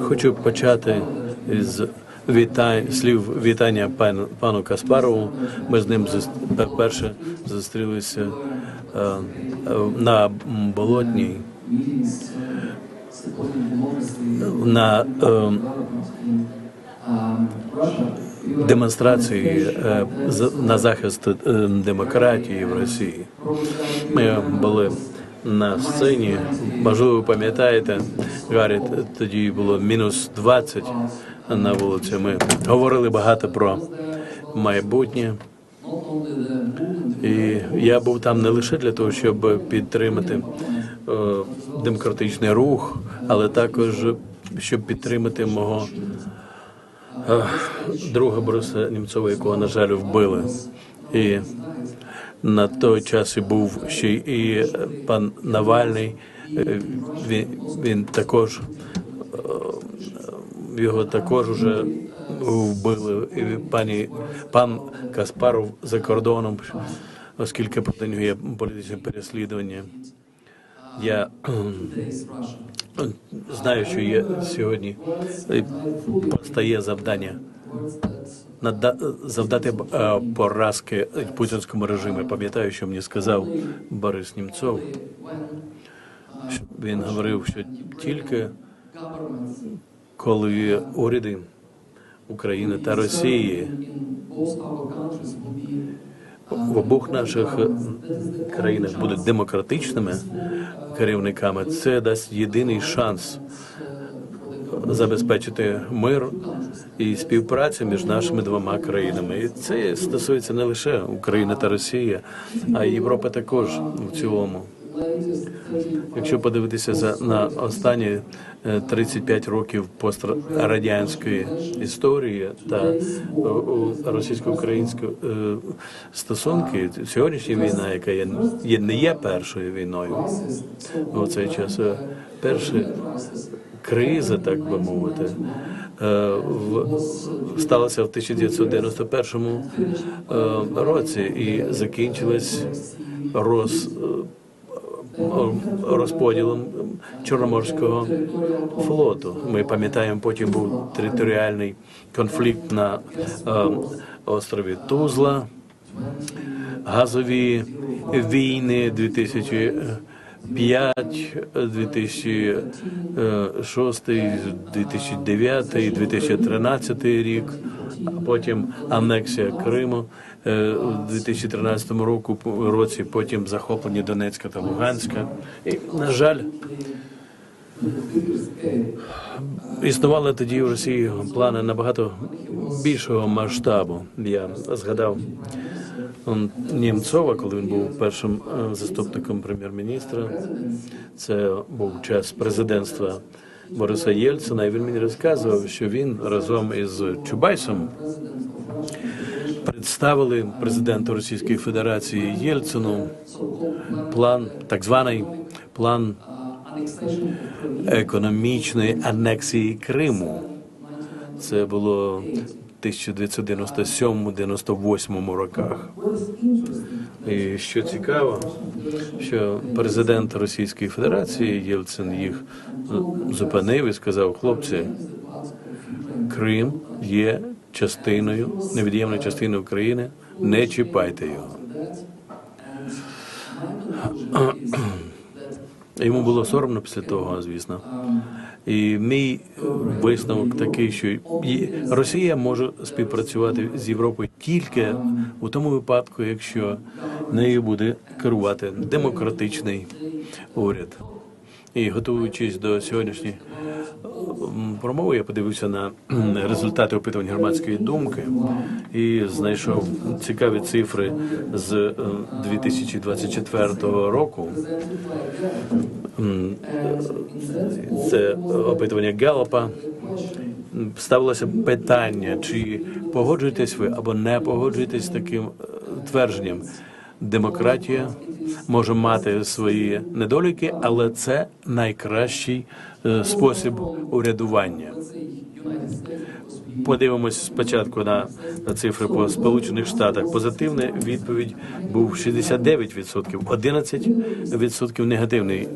Хочу почати із вітань, слів вітання пану, пану Каспарову. Ми з ним перше зустрілися е, на болотній на е, демонстрації е, з- на захист е, демократії в Росії. Ми були на сцені. Можливо, ви пам'ятаєте, Гаррі, тоді було мінус 20 на вулиці. Ми говорили багато про майбутнє. І я був там не лише для того, щоб підтримати е, демократичний рух, але також щоб підтримати мого е, друга Бориса Німцова, якого, на жаль, вбили. І на той час і був ще і е, пан Навальний. Е, Він, він також е, його також уже вбили. Пані пан Каспаров за кордоном, оскільки проти нього є політичне переслідування. Я знаю, що є сьогодні е, постає завдання завдати поразки путінському режиму. Пам'ятаю, що мені сказав Борис Німцов. Він говорив, що тільки коли уряди України та Росії в обох наших країнах будуть демократичними керівниками, це дасть єдиний шанс забезпечити мир і співпрацю між нашими двома країнами. І це стосується не лише України та Росії, а й Європи також в цілому. Якщо подивитися за на останні е, 35 років пострадянської історії та е, російсько-української е, стосунки, сьогоднішня війна, яка є, є не є першою війною у цей час, е, перша криза, так би мовити. е, Сталося в 1991 е, році і закінчилась роз, е, розподілом Чорноморського флоту. Ми пам'ятаємо, потім був територіальний конфлікт на е, острові Тузла, газові війни 2005, 2006, 2009, 2013 рік, а потім анексія Криму у 2013 року році, потім захоплення Донецька та Луганська. І, на жаль, Існували тоді в Росії плани набагато більшого масштабу. Я згадав Німцова, коли він був першим е, заступником прем'єр-міністра. Це був час президентства Бориса Єльцина. І він мені розказував, що він разом із Чубайсом представили президенту Російської Федерації Єльцину план, так званий план економічної анексії Криму. Це було в 1997-98 роках. І що цікаво, що президент Російської Федерації Єлцин їх зупинив і сказав: хлопці, Крим є частиною, невід'ємною частиною України, не чіпайте його. Йому було соромно після того, звісно. І мій висновок такий, що Росія може співпрацювати з Європою тільки у тому випадку, якщо нею буде керувати демократичний уряд. І готуючись до сьогоднішньої м, промови, я подивився на результати опитувань громадської думки і знайшов цікаві цифри з е, 2024 року. Це опитування Галлопа. Ставилося питання, чи погоджуєтесь ви або не погоджуєтесь з таким е, твердженням. Демократія може мати свої недоліки, але це найкращий е, спосіб урядування. подивимось спочатку на, на цифри по Сполучених Штатах. Позитивна відповідь був 69%, 11% негативний.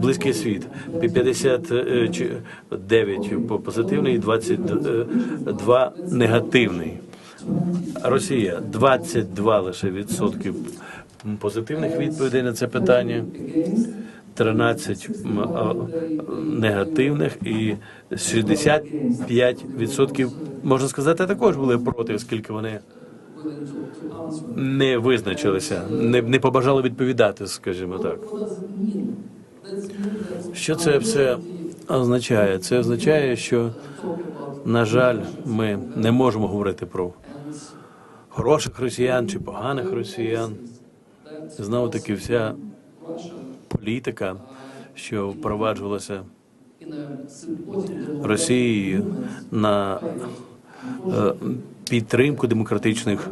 Близький світ 59 по позитивний, і 22 негативний. Росія 22 лише відсотків позитивних відповідей на це питання. 13 негативних і 65% можна сказати також були проти, оскільки вони не визначилися, не, не побажали відповідати, скажімо так. Що це все означає? Це означає, що, на жаль, ми не можемо говорити про хороших росіян чи поганих росіян. Знову таки, вся політика, що впроваджувалася Росією на е, підтримку демократичних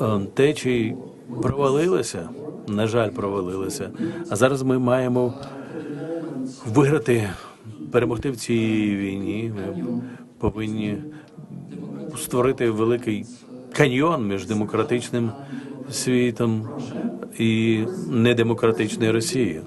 е, течій, провалилася. На жаль, провалилася. А зараз ми маємо виграти, перемогти в цій війні. Ми повинні створити великий каньйон між демократичним світом і недемократичної Росією.